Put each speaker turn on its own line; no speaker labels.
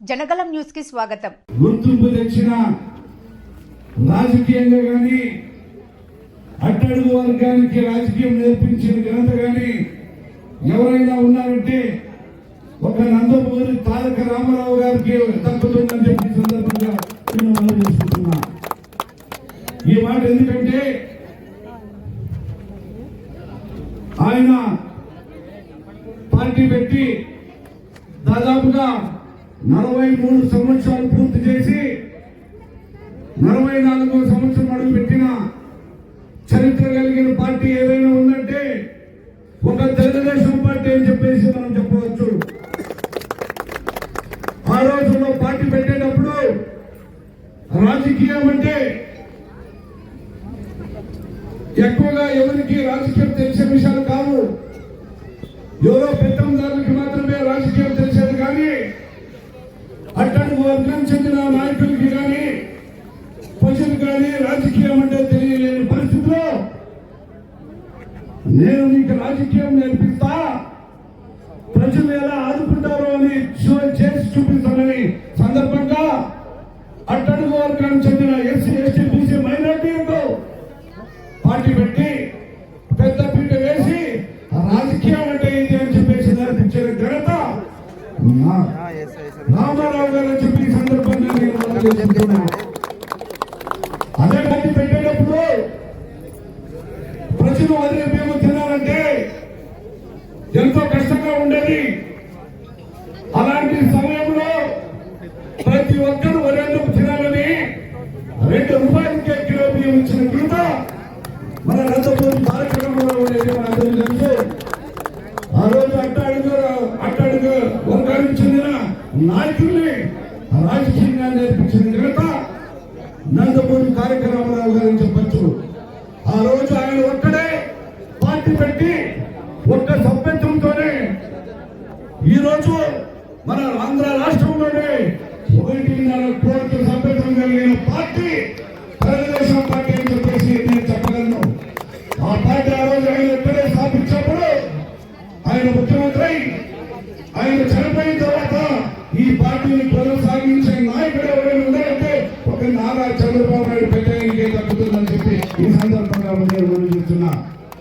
జనగలం న్యూస్కి స్వాగతం.
గుర్తింపు తెచ్చిన రాజకీయంగా కానీ అట్టడుగు వర్గానికి రాజకీయం నేర్పించిన ఘనత కానీ ఎవరైనా ఉన్నారంటే ఒక నందమూరి తారక రామారావు గారికి దక్కుతుందని చెప్పి సందర్భంగా నేను మనం చేసుకుంటున్నా. ఈ మాట ఎందుకంటే ఆయన పార్టీ పెట్టి దాదాపుగా నలభై మూడు సంవత్సరాలు పూర్తి చేసి నలభై నాలుగో సంవత్సరం అడుగు పెట్టిన చరిత్ర కలిగిన పార్టీ ఏదైనా ఉందంటే ఒక తెలుగుదేశం పార్టీ అని చెప్పేసి మనం చెప్పవచ్చు. ఆ రోజుల్లో పార్టీ పెట్టేటప్పుడు రాజకీయం అంటే ఎక్కువగా ఎవరికి రాజకీయం తెలిసే విషయాలు కావు ఎవరో పెద్ద మాత్రమే రాజకీయం తెలిసేది కానీ అట్టడుగు వర్గం చెందిన నాయకులకి కానీ ప్రజలు కానీ రాజకీయం అంటే తెలియలేని పరిస్థితిలో నేను నీకు రాజకీయం నేర్పిస్తా ప్రజలు ఎలా ఆదుకుంటారో అని చేసి చూపిస్తానని సందర్భంగా అట్టడుగు వర్గానికి చెందిన ఎస్సీ ఎస్టీ బీసీ మైనార్టీలకు పార్టీ పెట్టి పెద్ద పీట వేసి రాజకీయం అంటే ఇది అని చెప్పేసి నేర్పించిన ఘనత నా- రామారావు గారు అని చెప్పి ఈ సందర్భంగా నేను మనం చేసుకుంటున్నా. అదే పార్టీ పెట్టేటప్పుడు ప్రజలు అదే మేము తినాలంటే ఎంతో కష్టంగా ఉండేది అలాంటి సమయంలో ప్రతి ఒక్కరు వరేందుకు తినాలని రెండు రూపాయలకే కిలో బియ్యం ఇచ్చిన గీత మన నందమూరి కార్యక్రమంలో ఉండేది మన అందరికీ తెలుసు ఆ రోజు అట్టాడుగు అట్టాడుగు వర్గానికి చెందిన నాయకుల్ని రాజకీయంగా నేర్పించిన ఘనత నందమూరి కార్యక్రమారావు గారు చెప్పచ్చు. ఆ రోజు ఆయన ఒక్కడే పార్టీ పెట్టి ఒక్క సభ్యత్వంతోనే ఈరోజు మన ఆంధ్ర రాష్ట్రంలోనే ఒకటిన్నర కోట్ల సభ్యత్వం కలిగిన పార్టీ చంద్రబాబు నాయుడు పెట్టడానికి తప్పుతుందని చెప్పి ఈ సందర్భంగా